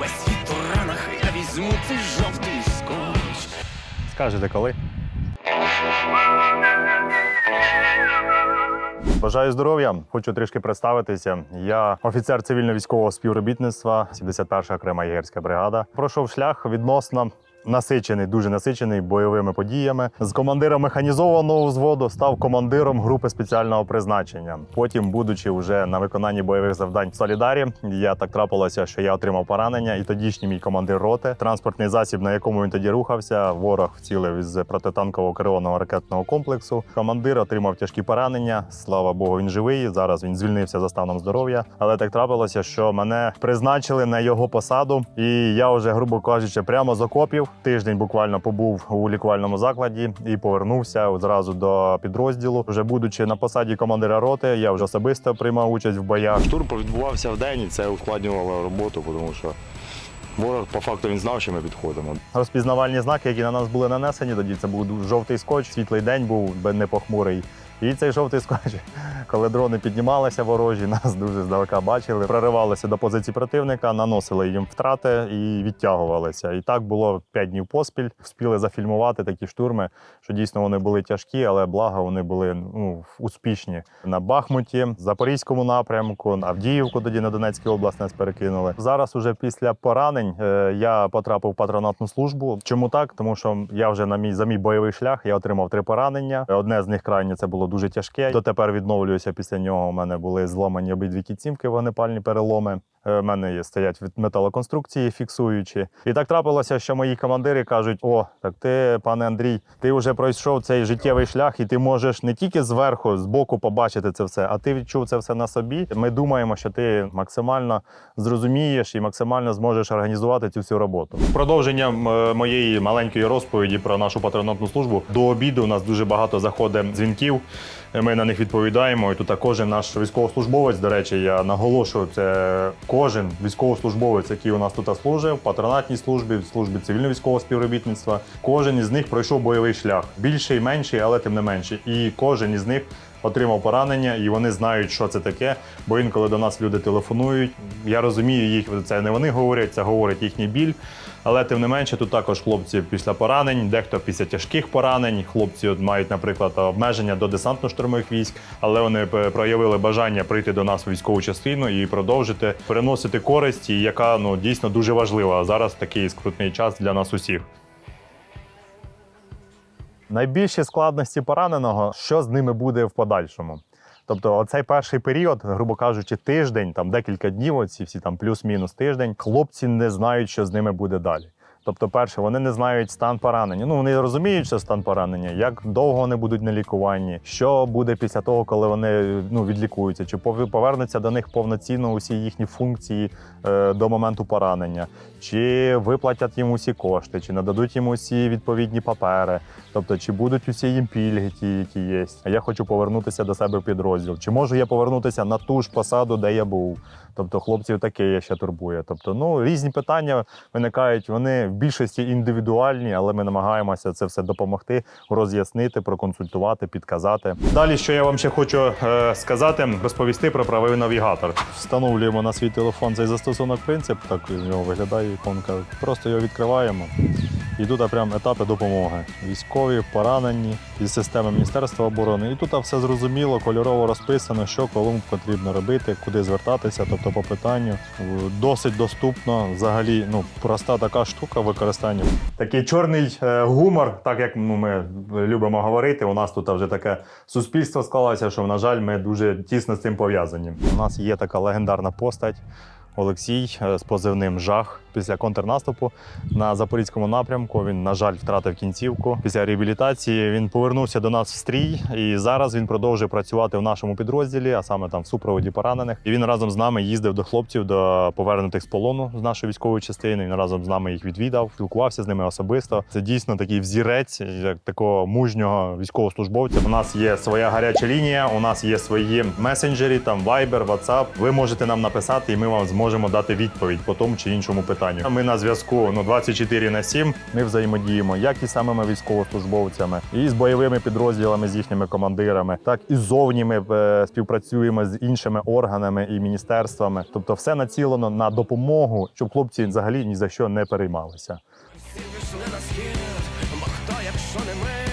Весь світ у ранах, я візьму цей жовтий скотч. Скажете коли? Бажаю здоров'я. Хочу трішки представитися. Я офіцер цивільно-військового співробітництва, 71-ша окрема єгерська бригада. Пройшов шлях відносно. Насичений, дуже насичений бойовими подіями. З командира механізованого взводу став командиром групи спеціального призначення. Потім, будучи вже на виконанні бойових завдань в Солідарі, я так трапилося, що я отримав поранення, і тодішній мій командир роти, транспортний засіб, на якому він тоді рухався, ворог вцілив із протитанкового керованого ракетного комплексу. Командир отримав тяжкі поранення. Слава Богу, він живий. Зараз він звільнився за станом здоров'я. Але так трапилося, що мене призначили на його посаду, і я вже, грубо кажучи, прямо з окопів тиждень буквально побув у лікувальному закладі і повернувся зразу до підрозділу. Вже будучи на посаді командира роти, я вже особисто приймав участь в боях. Штурм відбувався в день, і це ускладнювало роботу, тому що ворог по факту він знав, що ми підходимо. Розпізнавальні знаки, які на нас були нанесені, тоді це був жовтий скотч, світлий день був не похмурий. І цей жовтий скотч, коли дрони піднімалися ворожі, нас дуже здалека бачили, проривалися до позицій противника, наносили їм втрати і відтягувалися. І так було п'ять днів поспіль. Вспіли зафільмувати такі штурми, що дійсно вони були тяжкі, але благо вони були ну, успішні. На Бахмуті, Запорізькому напрямку, Авдіївку тоді на Донецькій область нас перекинули. Зараз, уже після поранень, е, я потрапив в патронатну службу. Чому так? Тому що я вже на мій за мій бойовий шлях я отримав три поранення. Одне з них крайнє це було дуже тяжке. Дотепер відновлююся після нього. У мене були зламані обидві кінцівки, вогнепальні переломи. Е, мене є стоять від металоконструкції фіксуючі. І так трапилося, що мої командири кажуть: о, так ти, пане Андрій, ти вже пройшов цей життєвий шлях, і ти можеш не тільки зверху, збоку побачити це все, а ти відчув це все на собі. Ми думаємо, що ти максимально зрозумієш і максимально зможеш організувати цю всю роботу. Продовження моєї маленької розповіді про нашу патронатну службу. До обіду у нас дуже багато заходить дзвінків. Ми на них відповідаємо. І тут кожен наш військовослужбовець, до речі, я наголошую, це кожен військовослужбовець, який у нас тут служив, патронатній службі, в службі цивільно-військового співробітництва. Кожен із них пройшов бойовий шлях. Більший, менший, але тим не менше. І кожен із них отримав поранення, і вони знають, що це таке. Бо інколи до нас люди телефонують. Я розумію їх, це не вони говорять, це говорить їхній біль. Але тим не менше, тут також хлопці після поранень, дехто після тяжких поранень. Хлопці от мають, наприклад, обмеження до десантно-штурмових військ, але вони проявили бажання прийти до нас в військову частину і продовжити переносити користь, яка ну дійсно дуже важлива зараз такий скрутний час для нас усіх. Найбільші складності пораненого, що з ними буде в подальшому. Тобто, оцей перший період, грубо кажучи, тиждень, там декілька днів, оці всі там плюс-мінус тиждень, хлопці не знають, що з ними буде далі. Тобто, перше, вони не знають стан поранення. Ну вони розуміють, що стан поранення, як довго вони будуть на лікуванні, що буде після того, коли вони ну відлікуються, чи повернуться до них повноцінно усі їхні функції е, до моменту поранення, чи виплатять їм усі кошти, чи нададуть їм усі відповідні папери. Тобто, чи будуть усі їм пільги, ті, які є. А я хочу повернутися до себе в підрозділ. Чи можу я повернутися на ту ж посаду, де я був? Тобто, хлопців таке я ще турбує. Тобто, ну різні питання виникають. Вони більшості індивідуальні, але ми намагаємося це все допомогти, роз'яснити, проконсультувати, підказати. Далі, що я вам ще хочу е, сказати, розповісти про правий навігатор. Встановлюємо на свій телефон цей застосунок принцип. Так з нього виглядає іконка. Просто його відкриваємо. І тут прям етапи допомоги. Військові, поранені із системи Міністерства оборони. І тут все зрозуміло, кольорово розписано, що кому потрібно робити, куди звертатися, тобто по питанню. Досить доступно, взагалі, ну, проста така штука в використанні. Такий чорний е, гумор, так як ну, ми любимо говорити, у нас тут вже таке суспільство склалося, що, на жаль, ми дуже тісно з цим пов'язані. У нас є така легендарна постать. Олексій е, з позивним Жах після контрнаступу на запорізькому напрямку. Він, на жаль, втратив кінцівку. Після реабілітації він повернувся до нас в стрій, і зараз він продовжує працювати в нашому підрозділі, а саме там в супроводі поранених. І він разом з нами їздив до хлопців, до повернутих з полону з нашої військової частини. Він разом з нами їх відвідав, спілкувався з ними особисто. Це дійсно такий взірець як такого мужнього військовослужбовця. У нас є своя гаряча лінія, у нас є свої месенджері, там Viber, WhatsApp. Ви можете нам написати, і ми вам зможемо дати відповідь по тому чи іншому питанню. Питанню. Ми на зв'язку ну 24 на 7. Ми взаємодіємо як із самими військовослужбовцями, і з бойовими підрозділами, з їхніми командирами, так і ззовні ми е, співпрацюємо з іншими органами і міністерствами. Тобто, все націлено на допомогу, щоб хлопці взагалі ні за що не переймалися. Всі вийшли на схід, бо хто, якщо не ми,